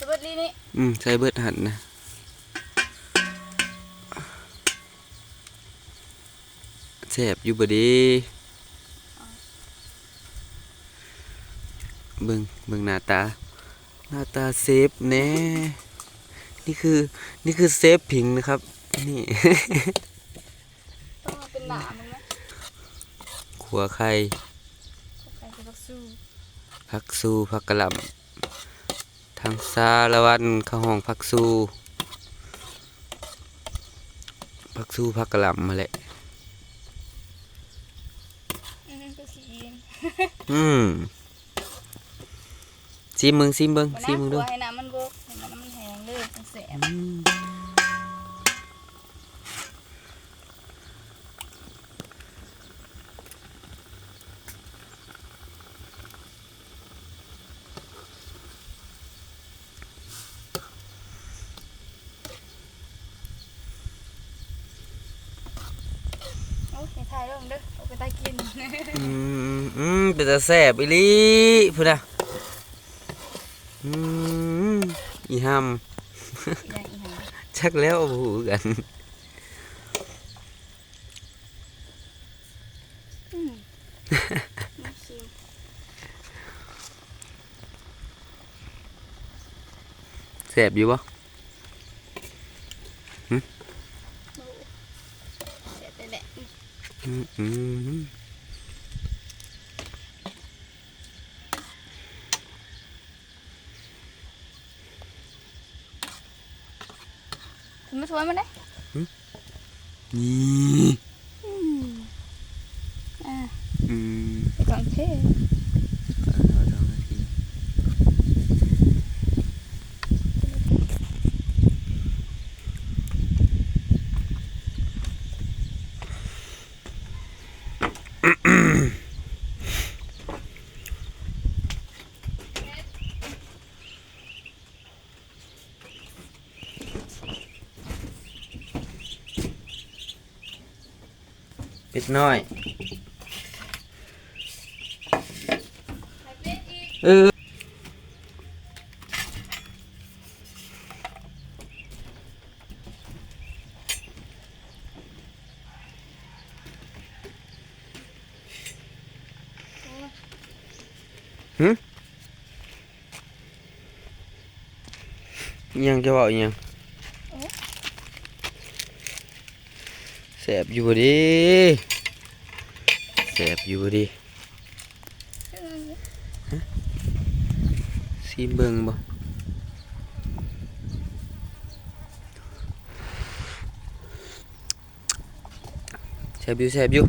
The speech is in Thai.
สวัสดีนี่อืมใส่เบิดหันนะแซ่บอยู่บ่ดีเบิ่งเบิ่งหน้าตา หน้าตาเซฟแน่นี่คือนี่คือเซฟผิงนะครับ นี่ ต้องมาเป็นหนามึงนะขัวไข่ใครจะต้องสู้ผักซูผักกะหล่ำทางซาละวันข้าวห้องผักซูผักซูผักกะหล่ำมาแหละอืมตัวสีอืมซิมมึงซิมเบิงวันซิมน้ำมึงตัดูวให้น้ำมันบกให้น้ำมันแห้งเลยมันแสบ อืมโอ้ยให้ถ่ายลงเด้อเอาไปตากินอืมอืมเป็นตาแซ่บอีหลีพุ่นน่ะอืมอีห้อย่างอีหยังำชักแล้วโอ้โหกันอืมมาชิมแซ่บอยู่บ่ ดูแสบแต่แหละอื มอืมอืมถึงมาสวยมันได้นี่อืมอ่าอืมไปก่อนเท่ เอาสองนาที เป็ดน้อย เออยังจะบอกยัง สบอยู่บ่ดีแสบอยู่บ่ดีซีมเบิ่งบ่แสบอยู่แสบอยู่